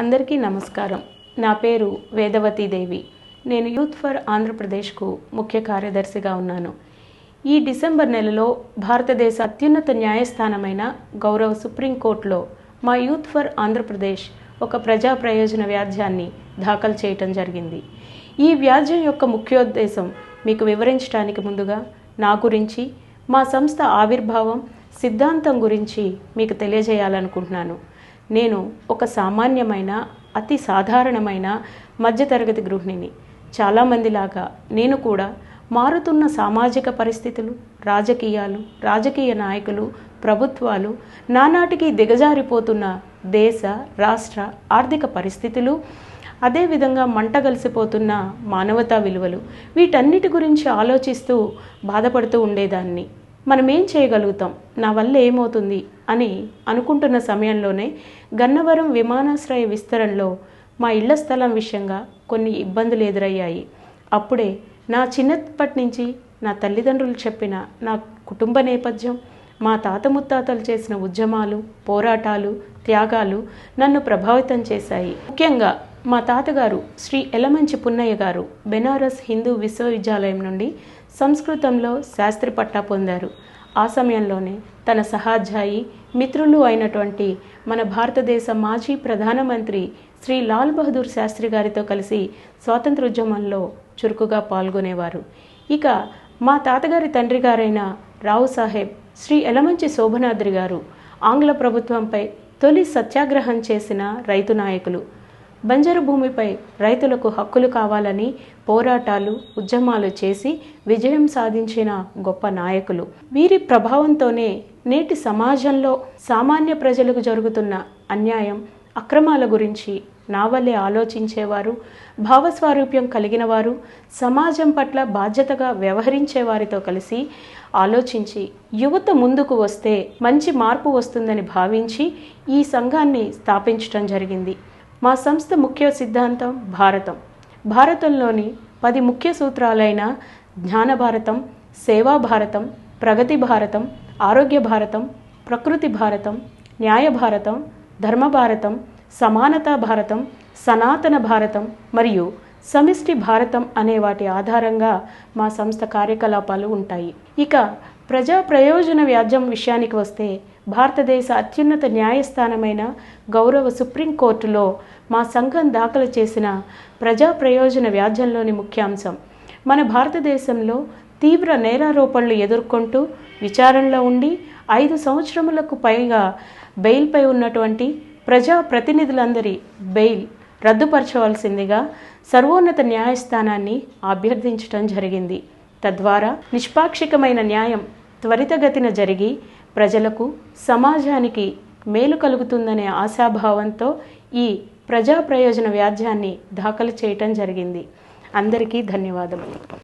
అందరికీ నమస్కారం. నా పేరు వేదవతి దేవి. నేను యూత్ ఫర్ ఆంధ్రప్రదేశ్కు ముఖ్య కార్యదర్శిగా ఉన్నాను. ఈ డిసెంబర్ నెలలో భారతదేశ అత్యున్నత న్యాయస్థానమైన గౌరవ సుప్రీంకోర్టులో మా యూత్ ఫర్ ఆంధ్రప్రదేశ్ ఒక ప్రజా ప్రయోజన వ్యాజ్యాన్ని దాఖలు చేయటం జరిగింది. ఈ వ్యాజ్యం యొక్క ముఖ్యోద్దేశం మీకు వివరించడానికి ముందుగా నా గురించి మా సంస్థ ఆవిర్భావం సిద్ధాంతం గురించి మీకు తెలియజేయాలనుకుంటున్నాను. నేను ఒక సామాన్యమైన అతి సాధారణమైన మధ్యతరగతి గృహిణిని. చాలామందిలాగా నేను కూడా మారుతున్న సామాజిక పరిస్థితులు రాజకీయాలు రాజకీయ నాయకులు ప్రభుత్వాలు నానాటికి దిగజారిపోతున్న దేశ రాష్ట్ర ఆర్థిక పరిస్థితులు అదేవిధంగా మంటగలిసిపోతున్న మానవతా విలువలు వీటన్నిటి గురించి ఆలోచిస్తూ బాధపడుతూ ఉండేదాన్ని. మనం ఏం చేయగలుగుతాం? నా వల్ల ఏమవుతుంది? అని అనుకుంటున్న సమయంలోనే గన్నవరం విమానాశ్రయ విస్తరణలో మా ఇళ్ళ స్థలం విషయంగా కొన్ని ఇబ్బందులు ఎదురయ్యాయి. అప్పుడే నా చిన్నప్పటి నుంచి నా తల్లిదండ్రులు చెప్పిన నా కుటుంబ నేపథ్యం మా తాత ముత్తాతలు చేసిన ఉద్యమాలు పోరాటాలు త్యాగాలు నన్ను ప్రభావితం చేశాయి. ముఖ్యంగా మా తాతగారు శ్రీ ఎలమంచి పున్నయ్య గారు బెనారస్ హిందూ విశ్వవిద్యాలయం నుండి సంస్కృతంలో శాస్త్రి పట్టా పొందారు. ఆ సమయంలోనే తన సహాధ్యాయి మిత్రులు అయినటువంటి మన భారతదేశ మాజీ ప్రధానమంత్రి శ్రీ లాల్ బహదూర్ శాస్త్రి గారితో కలిసి స్వాతంత్రోద్యమంలో చురుకుగా పాల్గొనేవారు. ఇక మా తాతగారి తండ్రి గారైన రావు సాహెబ్ శ్రీ ఎలమంచి శోభనాద్రి గారు ఆంగ్ల ప్రభుత్వంపై తొలి సత్యాగ్రహం చేసిన రైతు నాయకులు. బంజరు భూమిపై రైతులకు హక్కులు కావాలని పోరాటాలు ఉద్యమాలు చేసి విజయం సాధించిన గొప్ప నాయకులు. వీరి ప్రభావంతోనే నేటి సమాజంలో సామాన్య ప్రజలకు జరుగుతున్న అన్యాయం అక్రమాల గురించి నావలే ఆలోచించేవారు భావస్వారూప్యం కలిగిన వారు సమాజం పట్ల బాధ్యతగా వ్యవహరించే వారితో కలిసి ఆలోచించి యువత ముందుకు వస్తే మంచి మార్పు వస్తుందని భావించి ఈ సంఘాన్ని స్థాపించడం జరిగింది. మా సంస్థ ముఖ్య సిద్ధాంతం భారతం. భారతంలోని పది ముఖ్య సూత్రాలైన జ్ఞాన భారతం సేవా భారతం ప్రగతి భారతం ఆరోగ్య భారతం ప్రకృతి భారతం న్యాయ భారతం ధర్మ భారతం సమానతా భారతం సనాతన భారతం మరియు సమిష్టి భారతం అనే వాటి ఆధారంగా మా సంస్థ కార్యకలాపాలు ఉంటాయి. ఇక ప్రజా ప్రయోజన వ్యాజ్యం విషయానికి వస్తే భారతదేశ అత్యున్నత న్యాయస్థానమైన గౌరవ సుప్రీంకోర్టులో మా సంఘం దాఖలు చేసిన ప్రజా ప్రయోజన వ్యాజ్యంలోని ముఖ్యాంశం. మన భారతదేశంలో తీవ్ర నేరారోపణలు ఎదుర్కొంటూ విచారణలో ఉండి ఐదు సంవత్సరములకు పైగా బెయిల్పై ఉన్నటువంటి ప్రజా ప్రతినిధులందరి బెయిల్ రద్దుపరచవలసిందిగా సర్వోన్నత న్యాయస్థానాన్ని అభ్యర్థించటం జరిగింది. తద్వారా నిష్పాక్షికమైన న్యాయం త్వరితగతిన జరిగి ప్రజలకు సమాజానికి మేలు కలుగుతుందనే ఆశాభావంతో ఈ ప్రజా ప్రయోజన వ్యాజ్యాన్ని దాఖలు చేయటం జరిగింది. అందరికీ ధన్యవాదములు.